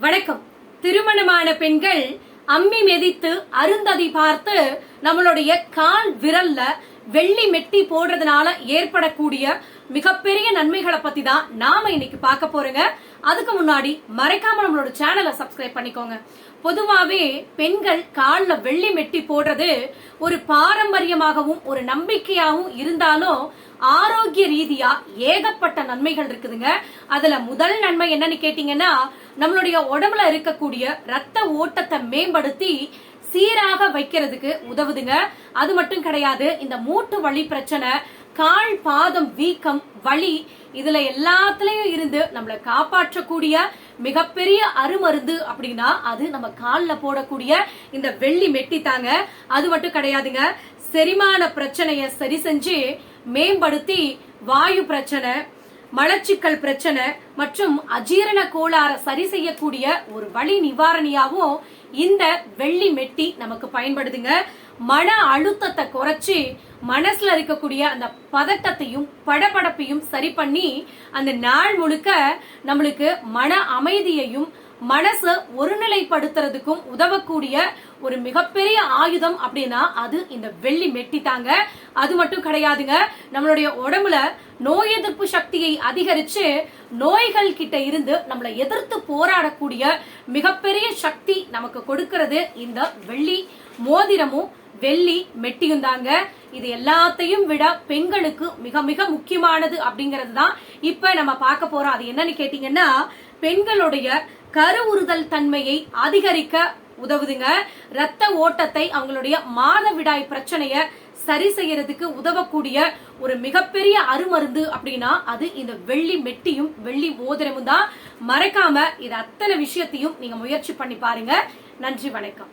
வணக்கம். திருமணமான பெண்கள் அம்மி மெதித்து அருந்ததி பார்த்து நம்மளுடைய கால் விரல்ல வெள்ளி மெட்டி போடுறதுனால ஏற்படக்கூடிய மிகப்பெரிய நன்மைகளை பத்தி தான் நாம இன்னைக்கு பார்க்க போறோங்க. அதுக்கு முன்னாடி மறைக்காம நம்மளோட சேனலை சப்ஸ்கிரைப் பண்ணிக்கோங்க. பொதுவாவே பெண்கள் காலில் வெள்ளி மெட்டி போடுறது ஒரு பாரம்பரியமாகவும் ஒரு நம்பிக்கையாகவும் இருந்தாலும் ஆரோக்கிய ரீதியா ஏகப்பட்ட நன்மைகள் இருக்குதுங்க. அதுல முதல் நன்மை என்னன்னு கேட்டீங்கன்னா நம்மளுடைய உடம்புல இருக்கக்கூடிய ரத்த ஓட்டத்தை மேம்படுத்தி சீராக வைக்கிறதுக்கு உதவுதுங்க. அது மட்டும் கிடையாது இந்த மூட்டு வலி பிரச்சனை கால் பாதம் வீக்கம் வலி இதுல எல்லாத்துலயும் இருந்து நம்மளை காப்பாற்றக்கூடிய மிகப்பெரிய அருமருந்து அப்படின்னா அது நம்ம கால்ல போடக்கூடிய இந்த வெள்ளி மெட்டி தாங்க. அது மட்டும் கிடையாதுங்க செரிமான பிரச்சனைய சரி செஞ்சு மேம்படுத்தி வாயு பிரச்சனை மலச்சிக்கல் பிரச்சனை மற்றும் அஜீரண கோளாற சரி செய்யக்கூடிய ஒரு வழி நிவாரணியாகவும் இந்த வெள்ளி மெட்டி நமக்கு பயன்படுதுங்க. மன அழுத்தத்தை குறைச்சி மனசுல இருக்கக்கூடிய அந்த பதட்டத்தையும் படபடப்பையும் சரி பண்ணி அந்த நாள் முழுக்க நம்மளுக்கு மன அமைதியையும் மனசை ஒருநிலைப்படுத்துறதுக்கும் உதவக்கூடிய ஒரு மிகப்பெரிய ஆயுதம் அப்படின்னா அது இந்த வெள்ளி மெட்டி தாங்க. அது மட்டும் கிடையாதுங்க. நம்மளுடைய உடம்புல நோய் எதிர்ப்பு சக்தியை அதிகரிச்சு நோய்கள் கிட்ட இருந்து நம்மளை எதிர்த்து போராடக்கூடிய மிகப்பெரிய சக்தி நமக்கு கொடுக்கிறது இந்த வெள்ளி மோதிரமும் வெள்ளி மெட்டியும் தாங்க. இது எல்லாத்தையும் விட பெண்களுக்கு மிக மிக முக்கியமானது அப்படிங்கிறது தான் இப்ப நம்ம பார்க்க போறோம். அது என்னன்னு கேட்டீங்கன்னா பெண்களுடைய கருவுறுதல் தன்மையை அதிகரிக்க உதவுதுங்க. ரத்த ஓட்டத்தை அவங்களுடைய மாதவிடாய் பிரச்சனைய சரி செய்யறதுக்கு உதவக்கூடிய ஒரு மிகப்பெரிய அருமருந்து அப்படின்னா அது இந்த வெள்ளி மெட்டியும் வெள்ளி மோதிரமும் தான். மறைக்காம இது அத்தனை விஷயத்தையும் நீங்க முயற்சி பண்ணி பாருங்க. நன்றி வணக்கம்.